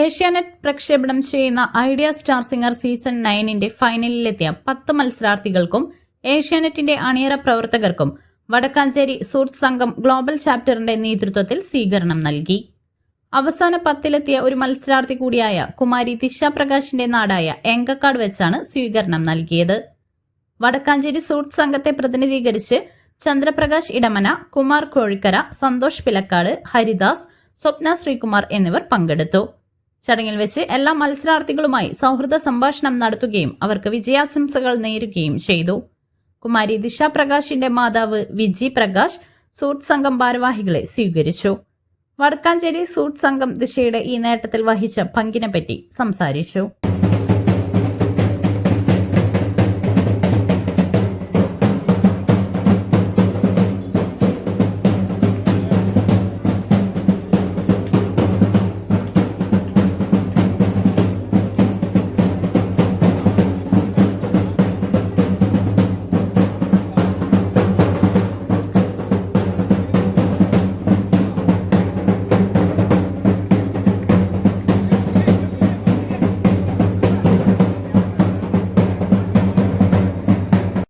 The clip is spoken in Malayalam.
ഏഷ്യാനെറ്റ് പ്രക്ഷേപണം ചെയ്യുന്ന ഐഡിയ സ്റ്റാർ സിംഗർ സീസൺ നയനിന്റെ ഫൈനലിലെത്തിയ പത്ത് മത്സരാർത്ഥികൾക്കും ഏഷ്യാനെറ്റിന്റെ അണിയറ പ്രവർത്തകർക്കും വടക്കാഞ്ചേരി സൂട്സ് സംഘം ഗ്ലോബൽ ചാപ്റ്ററിന്റെ നേതൃത്വത്തിൽ സ്വീകരണം നൽകി. അവസാന പത്തിലെത്തിയ ഒരു മത്സരാർത്ഥി കൂടിയായ കുമാരി ദിശ പ്രകാശിന്റെ നാടായ എങ്കക്കാട് വെച്ചാണ് സ്വീകരണം നൽകിയത്. വടക്കാഞ്ചേരി സൂട്ട് സംഘത്തെ പ്രതിനിധീകരിച്ച് ചന്ദ്രപ്രകാശ് ഇടമന കുമാർ കോഴിക്കര സന്തോഷ് പിലക്കാട് ഹരിദാസ് സ്വപ്ന ശ്രീകുമാർ എന്നിവർ പങ്കെടുത്തു. ചടങ്ങിൽ വെച്ച് എല്ലാ മത്സരാർത്ഥികളുമായി സൗഹൃദ സംഭാഷണം നടത്തുകയും അവർക്ക് വിജയാശംസകൾ നേരുകയും ചെയ്തു. കുമാരി ദിശ പ്രകാശിന്റെ മാതാവ് വിജി പ്രകാശ് സൂട്ട് സംഘം ഭാരവാഹികളെ സ്വീകരിച്ചു. വടക്കാഞ്ചേരി സൂട്ട് സംഘം ദിശയുടെ ഈ നേട്ടത്തിൽ വഹിച്ച പങ്കിനെപ്പറ്റി സംസാരിച്ചു.